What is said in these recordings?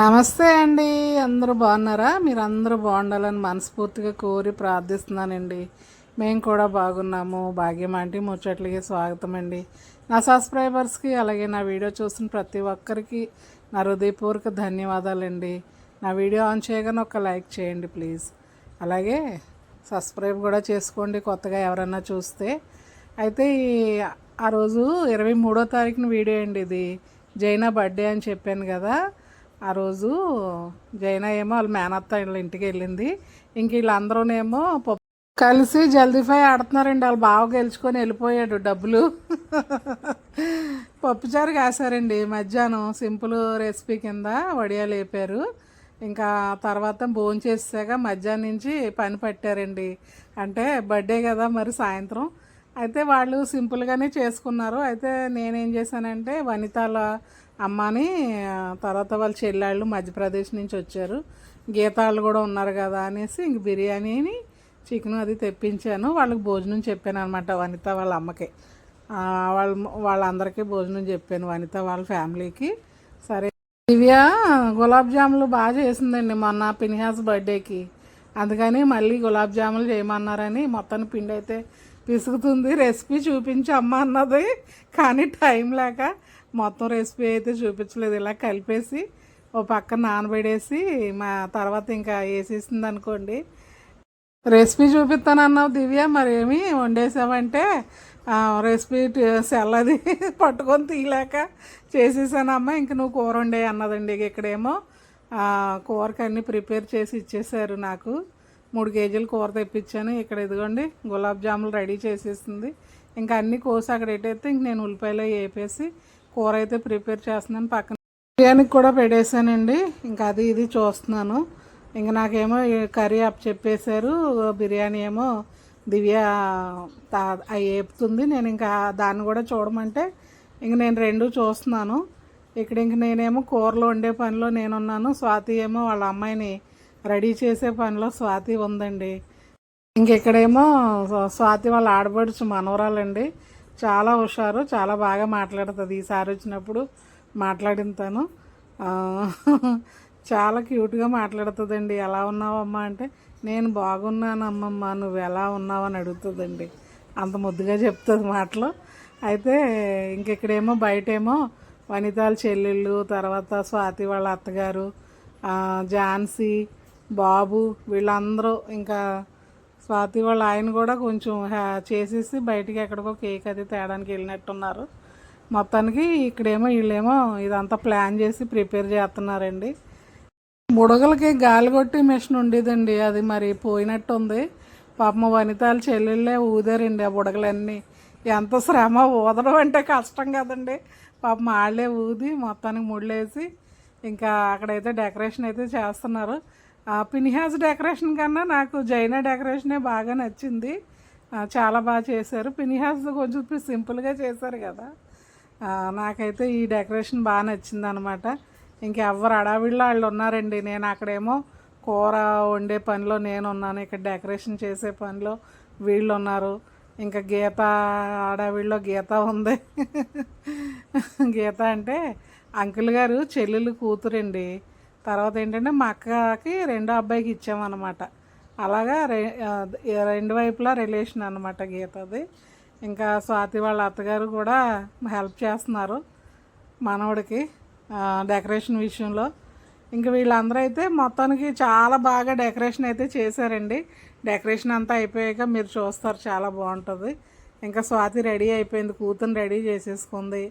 నమస్తే అండి. అందరూ బాగున్నారా? మీరు అందరూ బాగుండాలని మనస్ఫూర్తిగా కోరి ప్రార్థిస్తున్నానండి. మేము కూడా బాగున్నాము. భాగ్యం ఆంటీ ముచ్చట్లకి స్వాగతం అండి. నా సబ్స్క్రైబర్స్కి అలాగే నా వీడియో చూసిన ప్రతి ఒక్కరికి నా హృదయపూర్వక ధన్యవాదాలండి. నా వీడియో ఆన్ చేయగానే ఒక లైక్ చేయండి ప్లీజ్. అలాగే సబ్స్క్రైబ్ కూడా చేసుకోండి కొత్తగా ఎవరన్నా చూస్తే. అయితే ఈ ఆ రోజు ఇరవై మూడో తారీఖున వీడియో అండి ఇది. జైనా బర్త్డే అని చెప్పాను కదా. ఆ రోజు జైనా ఏమో వాళ్ళ మేనత్త వీళ్ళ ఇంటికి వెళ్ళింది. ఇంక వీళ్ళందరూనేమో పప్పు కలిసి జల్దీఫై ఆడుతున్నారండి. వాళ్ళు బాగా గెలుచుకొని వెళ్ళిపోయాడు డబ్బులు. పప్పుచారు కాసారండి. మధ్యాహ్నం సింపుల్ రెసిపీ కింద వడియాలు వేపారు. ఇంకా తర్వాత భోజనం చేసాక మధ్యాహ్నం నుంచి పని పట్టారండి. అంటే బర్త్డే కదా మరి సాయంత్రం. అయితే వాళ్ళు సింపుల్గానే చేసుకున్నారు. అయితే నేనేం చేశానంటే వనితాల అమ్మని తర్వాత వాళ్ళ చెల్లెళ్ళు మధ్యప్రదేశ్ నుంచి వచ్చారు. గీతాళ్ళు కూడా ఉన్నారు కదా అనేసి ఇంక బిర్యానీని చికెన్ అది తెప్పించాను. వాళ్ళకి భోజనం చెప్పాను అనమాట వనిత వాళ్ళ అమ్మకి. వాళ్ళ వాళ్ళందరికీ భోజనం చెప్పాను వనిత వాళ్ళ ఫ్యామిలీకి. సరే. దివ్య గులాబ్ జాములు బాగా చేసిందండి మొన్న పినిహాస్ బర్త్డేకి. అందుకని మళ్ళీ గులాబ్ జాములు చేయమన్నారని మొత్తాన్ని పిండి అయితే పిసుకుతుంది. రెసిపీ చూపించి అమ్మ అన్నది. కానీ టైం లేక మొత్తం రెసిపీ అయితే చూపించలేదు. ఇలా కలిపేసి ఓ పక్కన నానబెడేసి మా తర్వాత ఇంకా వేసేసింది అనుకోండి. రెసిపీ చూపిస్తానన్నావు దివ్య మరేమి వండేసావంటే వండేసామంటే రెసిపీ సెల్ అది పట్టుకొని తీయలేక చేసేసానమ్మా ఇంక నువ్వు కూర వండే అన్నదండి ఇక్కడేమో. ఆ, కూరకి అన్నీ ప్రిపేర్ చేసి ఇచ్చేసారు నాకు. మూడు కేజీలు కూర తెప్పించాను. ఇక్కడ ఇదిగోండి గులాబ్ జాములు రెడీ చేసేసింది. ఇంకా అన్నీ కోసి అక్కడ ఎట్టేస్తే ఇంక నేను ఉల్లిపాయలు వేపేసి కూర అయితే ప్రిపేర్ చేస్తున్నాను. పక్కన బిర్యానీకి కూడా పెట్టేశానండి. ఇంకా అది ఇది చూస్తున్నాను. ఇంకా నాకేమో కర్రీ అప్ చెప్పేశారు. బిర్యానీ ఏమో దివ్య ఏపుతుంది. అవి నేను ఇంకా దాన్ని కూడా చూడమంటే ఇంక నేను రెండు చూస్తున్నాను. ఇక్కడ ఇంక నేనేమో కూరలు వండే పనిలో నేనున్నాను. స్వాతి ఏమో వాళ్ళ అమ్మాయిని రెడీ చేసే పనిలో స్వాతి ఉందండి. ఇంకెక్కడేమో స్వాతి వాళ్ళ ఆడబడుచు మనవరాలండి. చాలా హుషారు చాలా బాగా మాట్లాడుతుంది. ఈసారి వచ్చినప్పుడు మాట్లాడిన తను చాలా క్యూట్గా మాట్లాడుతుందండి. ఎలా ఉన్నావమ్మా అంటే నేను బాగున్నాను అమ్మమ్మ నువ్వు ఎలా ఉన్నావు అని అడుగుతుందండి. అంత ముద్దుగా చెప్తుంది మాటలు. అయితే ఇంకెక్కడేమో బయటేమో వనితాల చెల్లెళ్ళు తర్వాత స్వాతి వాళ్ళ అత్తగారు ఝాన్సీ బాబు వీళ్ళందరూ ఇంకా స్వాతి వాళ్ళ ఆయన కూడా కొంచెం చేసేసి బయటికి ఎక్కడికో కేక్ అది తేడానికి వెళ్ళినట్టున్నారు. మొత్తానికి ఇక్కడేమో వీళ్ళేమో ఇదంతా ప్లాన్ చేసి ప్రిపేర్ చేస్తున్నారండి. బుడగలకి గాలి కొట్టి మిషన్ ఉండేదండి అది మరి పోయినట్టు ఉంది పాపం వనితాల చెల్లెళ్ళే ఊదారండి ఆ బుడగలన్నీ. ఎంత శ్రమ ఊదడం అంటే కష్టం కదండి. పాపం వాళ్ళే ఊది మొత్తానికి ముళ్ళేసి ఇంకా అక్కడైతే డెకరేషన్ అయితే చేస్తున్నారు. పినిహాజ్ పినిహాస్ డెకరేషన్ కన్నా నాకు జైనా డెకరేషనే బాగా నచ్చింది. చాలా బాగా చేశారు. పినిహాస్ కొంచెం సింపుల్గా చేశారు కదా. నాకైతే ఈ డెకరేషన్ బాగా నచ్చింది అనమాట ఇంకెవ్వరు అడావిళ్ళు వాళ్ళు ఉన్నారండి. నేను అక్కడేమో కూర వండే పనిలో నేను ఉన్నాను. ఇక్కడ డెకరేషన్ చేసే పనిలో వీళ్ళు ఉన్నారు. ఇంకా గీత ఆడవిళ్ళలో గీత ఉంది. గీత అంటే అంకుల్ గారు చెల్లెలు కూతురండి. తర్వాత ఏంటంటే మా అక్కకి రెండో అబ్బాయికి ఇచ్చామన్నమాట. అలాగా రె రెండు వైపులా రిలేషన్ అనమాట గీతది. ఇంకా స్వాతి వాళ్ళ అత్తగారు కూడా హెల్ప్ చేస్తున్నారు మనవడికి డెకరేషన్ విషయంలో. ఇంకా వీళ్ళందరూ అయితే మొత్తానికి చాలా బాగా డెకరేషన్ అయితే చేశారండి. డెకరేషన్ అంతా అయిపోయాక మీరు చూస్తారు చాలా బాగుంటుంది. ఇంకా స్వాతి రెడీ అయిపోయింది కూతురు రెడీ చేసేసుకుంది.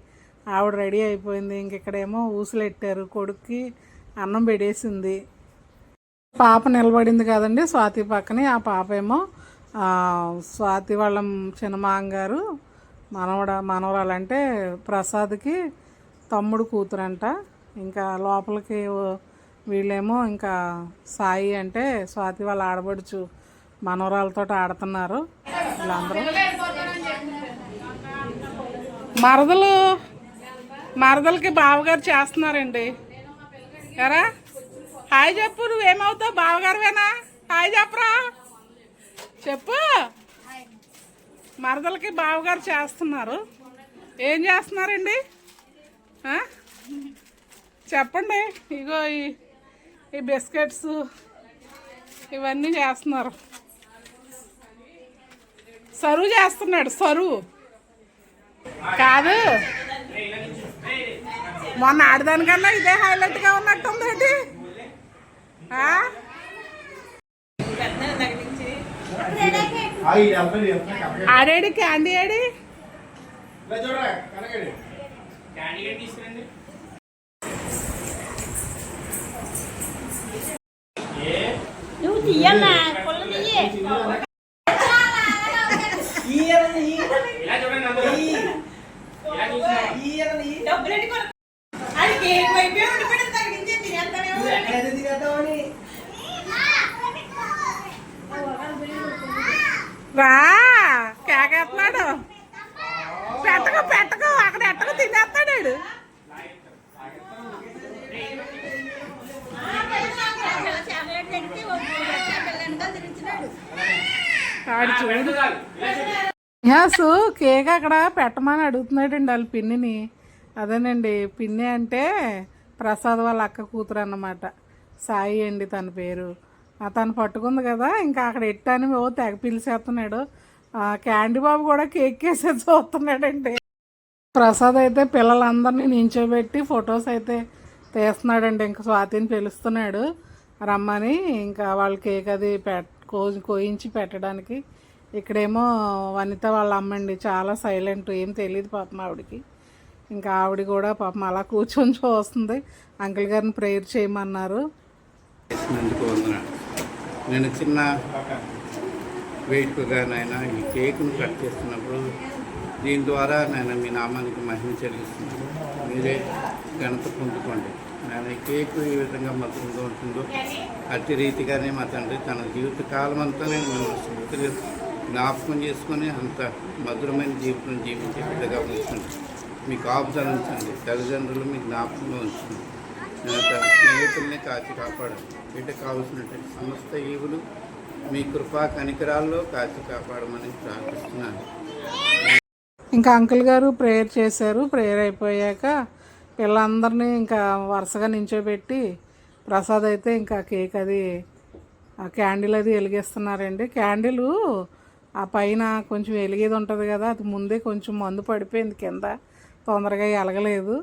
ఆవిడ రెడీ అయిపోయింది. ఇంక ఇక్కడేమో ఊసులు పెట్టారు కొడుక్కి. అన్నం పెడేసింది పాప నిలబడింది కదండి స్వాతి పక్కనే. ఆ పాప ఏమో స్వాతి వాళ్ళ చిన్నమాంగారు మనవడ మనవరాలు అంటే ప్రసాద్కి తమ్ముడు కూతురంట. ఇంకా లోపలికి వీళ్ళేమో ఇంకా సాయి అంటే స్వాతి వాళ్ళు ఆడబడుచు మనవరాలతో ఆడుతున్నారు వీళ్ళందరూ. మరదలు మరదలకి బావగారు చేస్తున్నారండి. ఎరా? హాయ్ చెప్పు నువ్వేమవుతావు? బావగారువేనా? హాయ్ చెప్పరా? చెప్పు. మరదలకి బావగారు చేస్తున్నారు. ఏం చేస్తున్నారండి? చెప్పండి. ఇగో ఈ ఈ బిస్కెట్స్ ఇవన్నీ చేస్తున్నారు. సరువు చేస్తున్నాడు సరువు కాదు. మొన్న ఆడదానికన్నా ఇదే హైలైట్గా ఉన్నట్టుంది ఏంటి? ఆ? ఆడేడి క్యాండీ ఏడి? నువ్వు తీయన్నా ఆడు చూడు. యాసు కేక్ అక్కడ పెట్టమని అడుగుతున్నాడండి వాళ్ళ పిన్నిని. అదేనండి పిన్ని అంటే ప్రసాద్ వాళ్ళ అక్క కూతురు అన్నమాట. సాయి అండి తన పేరు. ఆ తను పట్టుకుంది కదా ఇంకా అక్కడ ఎట్టని ఓ తెగ పిలిచేస్తున్నాడు. ఆ క్యాండీ బాబు కూడా కేక్ వేసే చూస్తున్నాడండి. ప్రసాద్ అయితే పిల్లలందరినీ నించోబెట్టి ఫొటోస్ అయితే తీస్తున్నాడండి. ఇంకా స్వాతిని పిలుస్తున్నాడు. రమ్మని ఇంకా వాళ్ళ కేక్ అది పెట్ కో కోయించి పెట్టడానికి. ఇక్కడేమో వనిత వాళ్ళ అమ్మండి చాలా సైలెంట్ ఏం తెలియదు పాపం ఆవిడకి. ఇంకా ఆవిడ కూడా పాపం అలా కూర్చొని చూస్తుంది. అంకుల్ గారిని ప్రేయర్ చేయమన్నారు. నేను చిన్న వెయిట్గానైనా ఈ కేక్ను కట్ చేస్తున్నప్పుడు దీని ద్వారా నేను మీ నామానికి మహిమ చెల్లిస్తున్నాను. మీరే ఘనత పొందుకోండి. ఆయన ఈ కేక్ ఈ విధంగా మధురంగా ఉంటుందో అతి రీతిగానే మా తండ్రి తన జీవిత కాలం అంతా నేను మిమ్మల్ని జ్ఞాపకం చేసుకొని అంత మధురమైన జీవితం జీవించే బిడ్డగా ఉంచండి మీకు కాపుదల ఉంచండి తల్లిదండ్రులు మీ జ్ఞాపకంలో ఉంచండి నేను తన స్నేహితుల్ని కాచి కాపాడండి బిడ్డ కావలసినటువంటి సమస్త ఈవులు మీ కృపా కనికరాల్లో కాచి కాపాడమని ప్రార్థిస్తున్నాను. ఇంకా అంకుల్ గారు ప్రేయర్ చేశారు. ప్రేయర్ అయిపోయాక పిల్లలందరినీ ఇంకా వరుసగా నించోబెట్టి ప్రసాద్ అయితే ఇంకా కేక్ అది ఆ క్యాండిల్ అది వెలిగిస్తున్నారండి. క్యాండిల్ ఆ పైన కొంచెం వెలిగేది ఉంటుంది కదా అది ముందే కొంచెం మందు పడిపోయింది కింద. తొందరగా ఎలగలేదు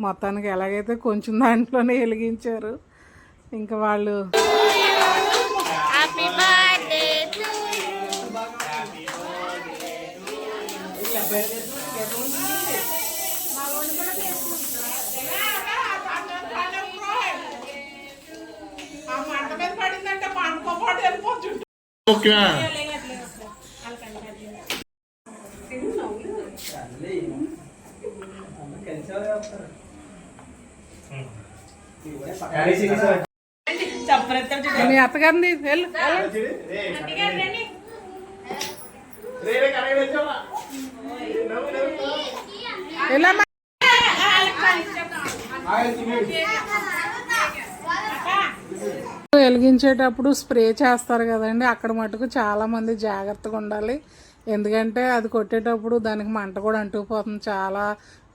మొత్తానికి ఎలాగైతే కొంచెం దాంట్లోనే వెలిగించారు. ఇంకా వాళ్ళు చెప్పరెత్తాడు మీ అత్తగారిని వెళ్ళు. వెళ్ళమ్మా వెలిగించేటప్పుడు స్ప్రే చేస్తారు కదండి. అక్కడ మటుకు చాలామంది జాగ్రత్తగా ఉండాలి. ఎందుకంటే అది కొట్టేటప్పుడు దానికి మంట కూడా అంటుకుపోతుంది. చాలా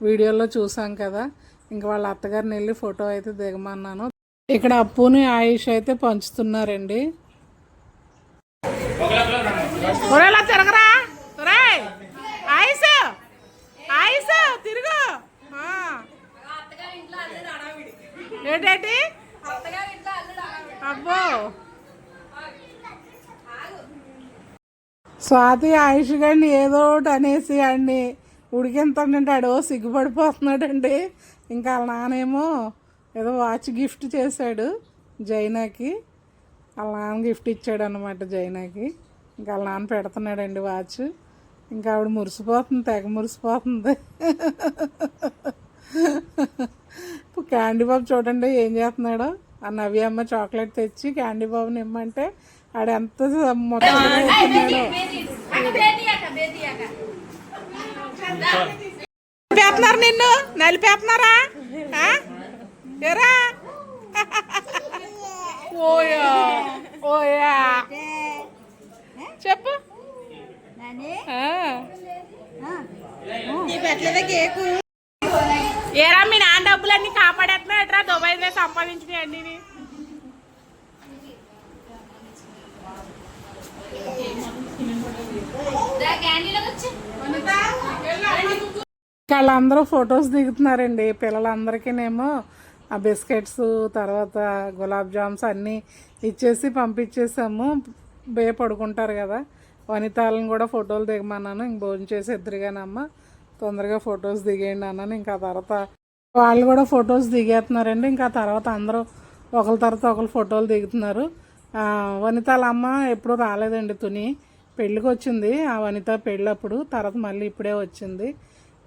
వీడియోల్లో చూసాం కదా. ఇంకా వాళ్ళ అత్తగారిని వెళ్ళి ఫోటో అయితే దిగమన్నాను. ఇక్కడ అప్పుని ఆయుష్ అయితే పంచుతున్నారండి. తిరగరా. ఆయుష్ ఆయుష్ తిరుగు. ఏంటేంటి? అబ్బో. స్వాతి ఆయుష్ గారిని ఏదో ఒకటి అనేసి అండి. ఉడికింతంటాడు సిగ్గుపడిపోతున్నాడండి. ఇంకా వాళ్ళ నానేమో ఏదో వాచ్ గిఫ్ట్ చేశాడు జైనాకి. వాళ్ళ నాన్న గిఫ్ట్ ఇచ్చాడు అనమాట జైనాకి. ఇంకా వాళ్ళ నాన్న పెడుతున్నాడండి వాచ్ ఇంకా ఆవిడ మురిసిపోతుంది తెగ మురిసిపోతుంది. ఇప్పుడు క్యాండీ బాబు చూడండి ఏం చేస్తున్నాడో. ఆ నవ్య అమ్మ చాక్లెట్ తెచ్చి క్యాండీ బాబుని ఇమ్మంటే ఆడ ఎంత మొత్తం నలిపేస్తున్నారు నిన్ను? నలిపేస్తున్నారా? ఏరా ఓయా ఓయా. చెప్పు. ఆ. ఏరా మీ నాన్న డబ్బులన్నీ కాపాడేస్తున్నాడు ఎట్రా దుబాయ్ సంపాదించినాయి అన్ని వాళ్ళందరూ ఫొటోస్ దిగుతున్నారండి. పిల్లలందరికీనేమో ఆ బిస్కెట్స్ తర్వాత గులాబ్ జామ్స్ అన్నీ ఇచ్చేసి పంపించేసాము. బే పడుకుంటారు కదా. వనితాలను కూడా ఫోటోలు దిగమన్నాను. ఇంక భోజనం చేసి ఎదురుగానమ్మ తొందరగా ఫొటోస్ దిగేయండి అన్నాను. ఇంకా తర్వాత వాళ్ళు కూడా ఫొటోస్ దిగేస్తున్నారండి. ఇంకా తర్వాత అందరూ ఒకరి తర్వాత ఒకరు ఫోటోలు దిగుతున్నారు. వనితాల అమ్మ ఎప్పుడు రాలేదండి తుని. పెళ్ళికి వచ్చింది ఆ వనిత పెళ్ళప్పుడు తర్వాత మళ్ళీ ఇప్పుడే వచ్చింది.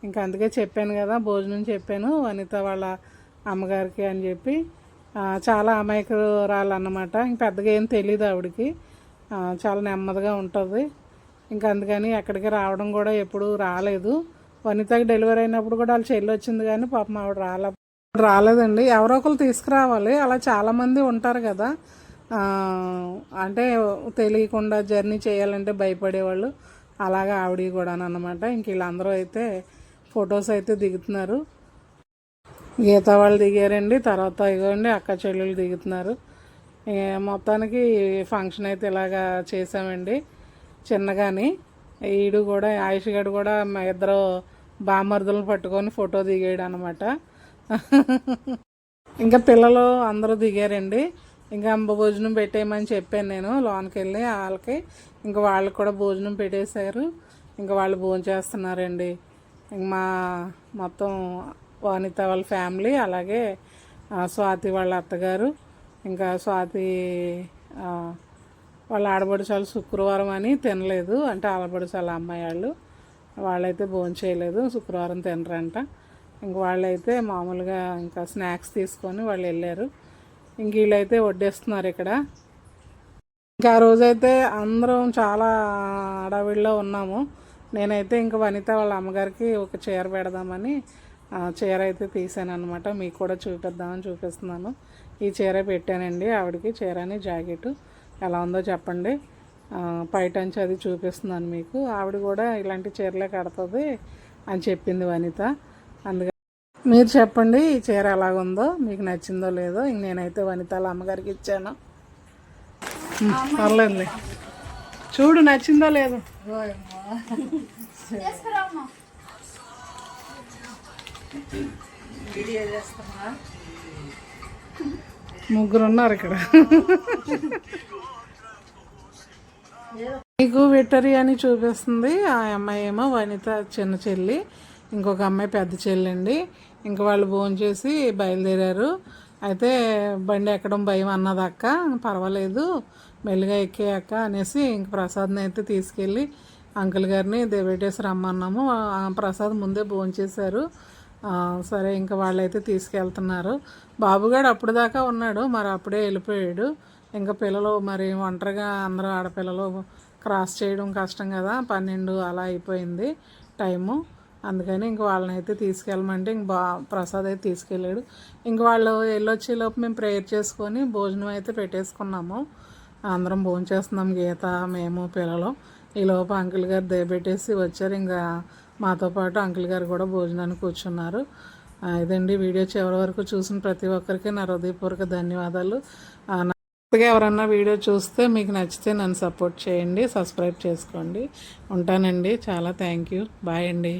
ఇంకా అందుకే చెప్పాను కదా భోజనం చెప్పాను వనిత వాళ్ళ అమ్మగారికి అని చెప్పి. చాలా అమాయకురాలు అన్నమాట ఇంక పెద్దగా ఏం తెలియదు ఆవిడకి. చాలా నెమ్మదిగా ఉంటుంది. ఇంకా అందుకని ఎక్కడికి రావడం కూడా ఎప్పుడూ రాలేదు. వనితకి డెలివరీ అయినప్పుడు కూడా వాళ్ళ చెల్లి వచ్చింది కానీ పాపం ఆవిడ రాలే. రాలేదండి. ఎవరో ఒకరు తీసుకురావాలి. అలా చాలామంది ఉంటారు కదా. అంటే తెలియకుండా జర్నీ చేయాలంటే భయపడేవాళ్ళు. అలాగా ఆవిడ కూడా అనమాట ఇంక వీళ్ళందరూ అయితే ఫొటోస్ అయితే దిగుతున్నారు. గీత వాళ్ళు దిగారండి. తర్వాత ఇగోండి అక్క చెల్లెలు దిగుతున్నారు. మొత్తానికి ఫంక్షన్ అయితే ఇలాగా చేసామండి చిన్నగాని. ఈడు కూడా ఆయుష్ గడు కూడా మా ఇద్దరు బామర్దులను పట్టుకొని ఫోటో దిగాడు అనమాట ఇంకా పిల్లలు అందరూ దిగారండి. ఇంకా అంబ భోజనం పెట్టేయమని చెప్పాను నేను లోనికి వెళ్ళి వాళ్ళకి. ఇంకా వాళ్ళకి కూడా భోజనం పెట్టేశారు. ఇంకా వాళ్ళు భోజనం చేస్తున్నారండి. ఇంక మా మొత్తం వనిత వాళ్ళ ఫ్యామిలీ అలాగే స్వాతి వాళ్ళ అత్తగారు. ఇంకా స్వాతి వాళ్ళ ఆడబడుచాలు శుక్రవారం అని తినలేదు. అంటే ఆడబడుచాల అమ్మాయి వాళ్ళు. వాళ్ళైతే భోజనం చేయలేదు శుక్రవారం తినరంట. ఇంక వాళ్ళైతే మామూలుగా ఇంకా స్నాక్స్ తీసుకొని వాళ్ళు వెళ్ళారు. ఇంక వీళ్ళైతే వడ్డేస్తున్నారు ఇక్కడ. ఇంకా ఆ రోజైతే అందరం చాలా అడవిలో ఉన్నాము. నేనైతే ఇంకా వనిత వాళ్ళ అమ్మగారికి ఒక చీర పెడదామని ఆ చీర అయితే తీసాను అనమాట మీకు కూడా చూపిద్దామని చూపిస్తున్నాను. ఈ చీర పెట్టానండి. ఆవిడకి చీరని జాకెట్ ఎలా ఉందో చెప్పండి. పైటంచి అది చూపిస్తున్నాను మీకు. ఆవిడ కూడా ఇలాంటి చీరలే కడుతుంది అని చెప్పింది వనిత. అందుకని మీరు చెప్పండి ఈ చీర ఎలాగుందో మీకు నచ్చిందో లేదో. ఇంక నేనైతే వనితాల అమ్మగారికి ఇచ్చాను. ఉమ్, పర్లేదులే. చూడు నచ్చిందో లేదో. ముగ్గురు ఉన్నారు ఇక్కడ. మీకు విటరీ అని చూపిస్తుంది. ఆ అమ్మాయి ఏమో వనిత చిన్న చెల్లి ఇంకొక అమ్మాయి పెద్ద చెల్లి అండి ఇంక వాళ్ళు భోజనం చేసి బయలుదేరారు. అయితే బండి ఎక్కడం భయం అన్నది అక్క. పర్వాలేదు మెల్లిగా ఎక్కేయక్క అనేసి ఇంక ప్రసాద్ని అయితే తీసుకెళ్ళి అంకుల్ గారిని దేవేటేసి రమ్మన్నాము ఆ ప్రసాద్ ముందే భోజనం చేశారు. సరే ఇంకా వాళ్ళైతే తీసుకెళ్తున్నారు. బాబుగాడు అప్పుడు దాకా ఉన్నాడు మరి అప్పుడే వెళ్ళిపోయాడు. ఇంకా పిల్లలు మరి ఒంటరిగా అందరూ ఆడపిల్లలు క్రాస్ చేయడం కష్టం కదా. పన్నెండు అలా అయిపోయింది టైము. అందుకని ఇంక వాళ్ళని అయితే తీసుకెళ్ళమంటే ఇంక బా ప్రసాద్ అయితే తీసుకెళ్ళాడు. ఇంక వాళ్ళు వెళ్ళొచ్చే లోపు మేము ప్రేయర్ చేసుకొని భోజనం అయితే పెట్టేసుకున్నాము. అందరం భోజనం చేస్తున్నాం గీత మేము పిల్లలు. ఈ లోపు అంకుల్ గారు దయపెట్టేసి వచ్చారు. ఇంకా మాతో పాటు అంకుల్ గారు కూడా భోజనానికి కూర్చున్నారు. ఇదండి వీడియో చివరి వరకు చూసిన ప్రతి ఒక్కరికి నా హృదయపూర్వక ధన్యవాదాలు. కొత్తగా ఎవరన్నా వీడియో చూస్తే మీకు నచ్చితే నన్ను సపోర్ట్ చేయండి సబ్స్క్రైబ్ చేసుకోండి. ఉంటానండి. చాలా థ్యాంక్ యూ. బాయ్ అండి.